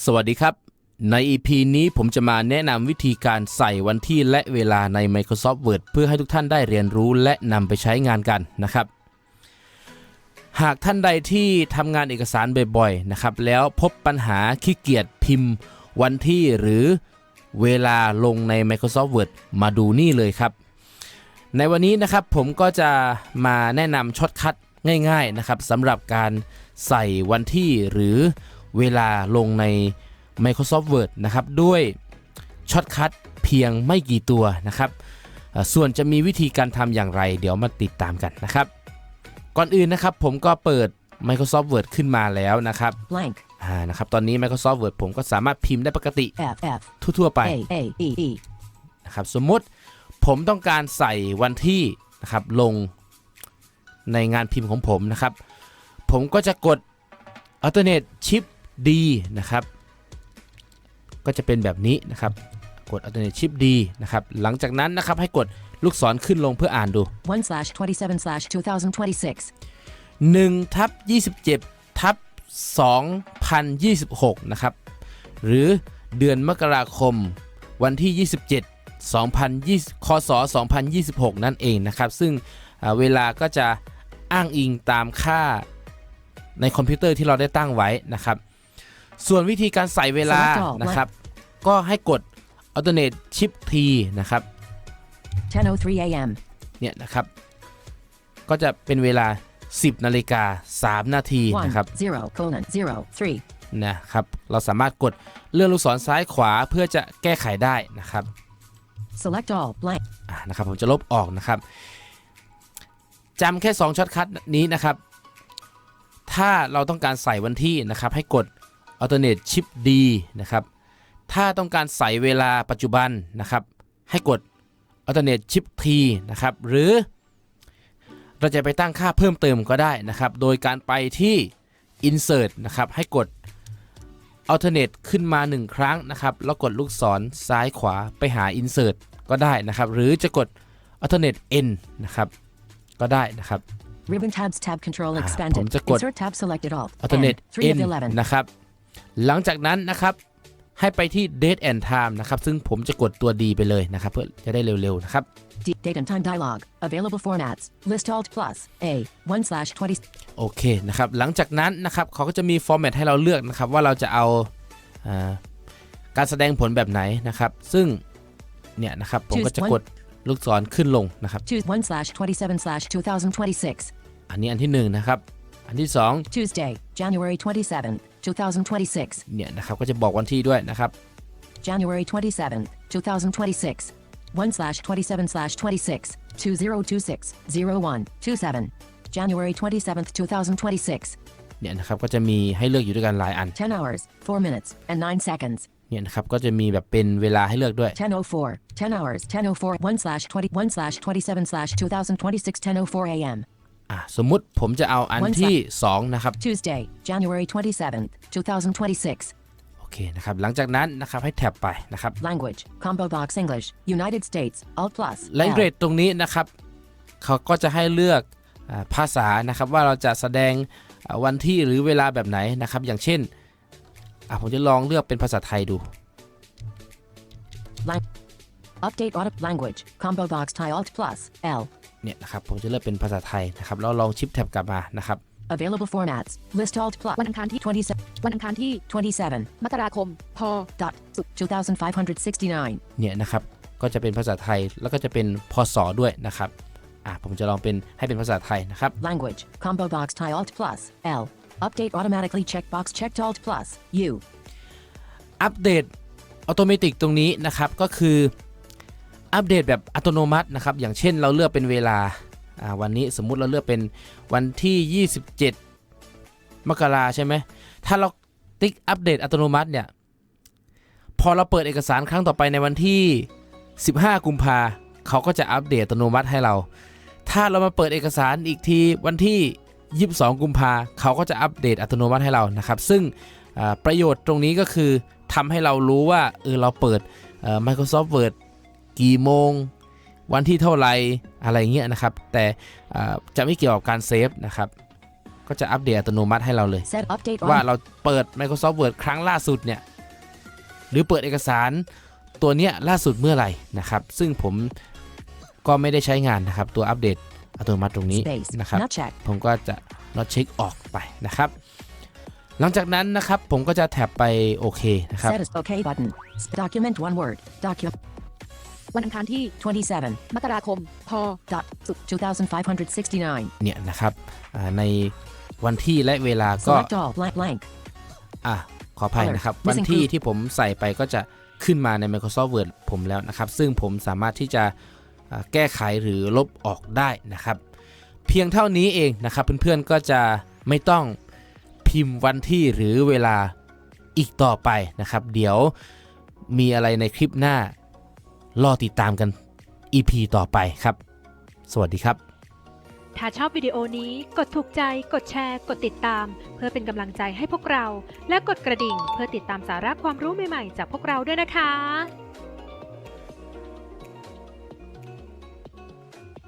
สวัสดีครับ ใน EP นี้ผมจะมาแนะนำวิธีการใส่วันที่และเวลาใน Microsoft Word เพื่อให้ทุกท่านได้เรียนรู้และนำไปใช้งานกันนะครับ หากท่านใดที่ทำงานเอกสารบ่อยๆนะครับแล้วพบปัญหาขี้เกียจพิมพ์ วันที่หรือเวลาลงใน Microsoft Word มาดูนี่เลยครับ ในวันนี้นะครับผมก็จะมาแนะนำช็อตคัทง่ายๆนะครับสำหรับการใส่วันที่หรือ เวลาลงใน Microsoft Word นะครับ ด้วยช็อตคัทเพียงไม่กี่ตัวนะครับเอ่อส่วนจะมีวิธีการทำอย่างไร เดี๋ยวมาติดตามกันนะครับ ก่อนอื่นนะครับผมก็เปิด Microsoft Word ขึ้นมาแล้วนะครับ blank อ่านะครับตอนนี้ Microsoft Word ผมก็สามารถพิมพ์ได้ปกติ F F ทั่วๆไป A A E E นะครับสมมุติผมต้องการใส่วันที่นะครับลงในงานพิมพ์ของผมนะครับ ผมก็จะกด alternate shift D นะครับ ก็จะเป็นแบบนี้นะครับกด alternate shift D นะครับ หลังจากนั้นนะครับให้กดลูกศรขึ้นลงเพื่ออ่านดู1 slash 27 slash 2026 1ทับ27ทับ2026 นะครับ หรือเดือนมกราคมวันที่ 27 2020คศ2026 นั่นเองนะครับ ซึ่งอ่าเวลาก็จะอ้างอิงตามค่าในคอมพิวเตอร์ที่เราได้ตั้งไว้นะครับ ส่วนวิธีการใส่เวลา Select all นะครับ ก็ให้กด alternate shift T นะครับ10:03 a.m. เนี่ยนะครับ ก็จะเป็นเวลา 10 นาฬิกา 3 นาที1นะครับ0 colon 0 3นะครับ เราสามารถกดเลื่อนลูกศรซ้ายขวาเพื่อจะแก้ไขได้นะครับ select all blank อ่านะครับ ผมจะลบออกนะครับจำแค่ 2ช็อตคัทนี้นะครับ ถ้าเราต้องการใส่วันที่นะครับ ให้กด alternate shift D นะครับถ้าต้องการใส่เวลาปัจจุบันนะครับให้กด alternate shift T นะครับหรือเราจะไปตั้งค่าเพิ่มเติมก็ได้นะครับ โดยการไปที่ insert นะครับให้กด alternate ขึ้นมา 1 ครั้งนะครับแล้วกดลูกศรซ้ายขวาไปหา insert ก็ได้นะครับ หรือจะกด alternate n นะครับก็ได้นะครับ ribbon tabs tab control อ่า expanded ผมจะกด insert tab selected alt alternate N 3 n of 11นะครับ หลังจากนั้นนะครับให้ไปที่ date and time นะครับ ซึ่งผมจะกดตัว D ไปเลยนะครับ เพื่อจะได้เร็วๆนะครับ D- date and time dialog available formats list alt plus A 1 slash 20โอเคนะครับ หลังจากนั้นนะครับเขาก็จะมีฟอร์แมตให้เราเลือกนะครับ ว่าเราจะเอาอาการแสดงผลแบบไหนนะครับ ซึ่งเนี่ยนะครับ ผมก็จะกดลูกศรขึ้นลงนะครับ2 1 slash 27 slash 2026อันนี้อันที่หนึ่งนะครับ อันที่สอง Tuesday January 27 2026 เนี่ยนะครับก็จะบอกวันที่ด้วยนะครับ January 27, 2026. 1 slash 27 slash 26, 2026, 01, 27. January 27th, 2026. เนี่ยนะครับก็จะมีให้เลือกอยู่ด้วยกันหลายอัน 10 hours, 4 minutes, and 9 seconds. เนี่ยนะครับก็จะมีแบบเป็นเวลาให้เลือกด้วย 1004, 10 hours, 1004, 1 slash 20, 1 slash 27 slash 2026, 1004 a.m. อะสมมุติผมจะเอาอัน One ที่ 2 นะครับ Tuesday, January 27th, 2026. โอเคนะครับ หลังจากนั้นนะครับให้แท็บไปนะครับ Language, Combo Box English, United States, Alt Plus. และ L. เกรดตรงนี้นะครับ เขาก็จะให้เลือกอาภาษานะครับว่าเราจะแสดงอ่าวันที่หรือเวลาแบบไหนนะครับ อย่างเช่นอะผมจะลองเลือกเป็นภาษาไทยดู Update Auto Language, Combo Box Thai Alt Plus. L. เนี่ยนะครับผมจะเลือกเป็นภาษาไทยนะครับแล้วลองชิปแท็บกลับมานะครับ Available formats. List Alt Plus. วันอังคารที่ 27, วันอังคารที่ 27. มกราคมพ Dot. 2569. เนี่ยนะครับ ก็จะเป็นภาษาไทยแล้วก็จะเป็นพศด้วยนะครับ อะ ผมจะลองเป็นให้เป็นภาษาไทยนะครับ Language. Combo Box Thai Alt Plus. L. Update automatically checkbox checked Alt Plus. U. อัปเดตอัตโนมัติตรงนี้นะครับ ก็คือ อัปเดตแบบอัตโนมัตินะครับ อย่างเช่นเราเลือกเป็นเวลาวันนี้สมมุติเราเลือกเป็นวันที่ 27 มกราใช่ไหม ถ้าเราติ๊กอัปเดตอัตโนมัติเนี่ย พอเราเปิดเอกสารครั้งต่อไปในวันที่ 15 กุมภาเขาก็จะอัปเดตอัตโนมัติให้เรา ถ้าเรามาเปิดเอกสารอีกทีวันที่ 22 กุมภาเขาก็จะอัปเดตอัตโนมัติให้เรานะครับ ซึ่งประโยชน์ตรงนี้ก็คือทำให้เรารู้ว่าเออเราเปิด Microsoft Word กี่โมง วันที่เท่าไหรอะไรเงี้ยนะครับ แต่อ่าจะไม่เกี่ยวกับการเซฟนะครับ ก็จะอัปเดตอัตโนมัติให้เราเลย Set update ว่า on เราเปิด Microsoft Word ครั้งล่าสุดเนี่ย หรือเปิดเอกสารตัวเนี้ยล่าสุดเมื่อไหร่นะครับ ซึ่งผมก็ไม่ได้ใช้งานนะครับ ตัวอัปเดตอัตโนมัติตรงนี้ Space. นะครับ Not check. ผมก็จะลดเช็คออกไปนะครับ หลังจากนั้นนะครับ ผมก็จะแท็บไปโอเคนะครับ Set as OK button. S- Document one word. Document วันอังคารที่ 27. มกราคมพ Dot. 2569. เนี่ยนะครับอ่าในวันที่และเวลาก็ Select all blank blank. อะขออภัยนะครับ Missing วันที่ proof ที่ผมใส่ไปก็จะขึ้นมาใน Microsoft Word ผมแล้วนะครับ ซึ่งผมสามารถที่จะอ่าแก้ไขหรือลบออกได้นะครับ เพียงเท่านี้เองนะครับเพื่อนๆก็จะไม่ต้องพิมพ์วันที่หรือเวลาอีกต่อไปนะครับ เดี๋ยวมีอะไรในคลิปหน้า รอติดตามกัน EP ต่อไปครับ สวัสดีครับ ถ้าชอบวิดีโอนี้กดถูกใจ กดแชร์ กดติดตาม เพื่อเป็นกำลังใจให้พวกเรา และกดกระดิ่งเพื่อติดตามสาระความรู้ใหม่ๆ จากพวกเราด้วยนะคะ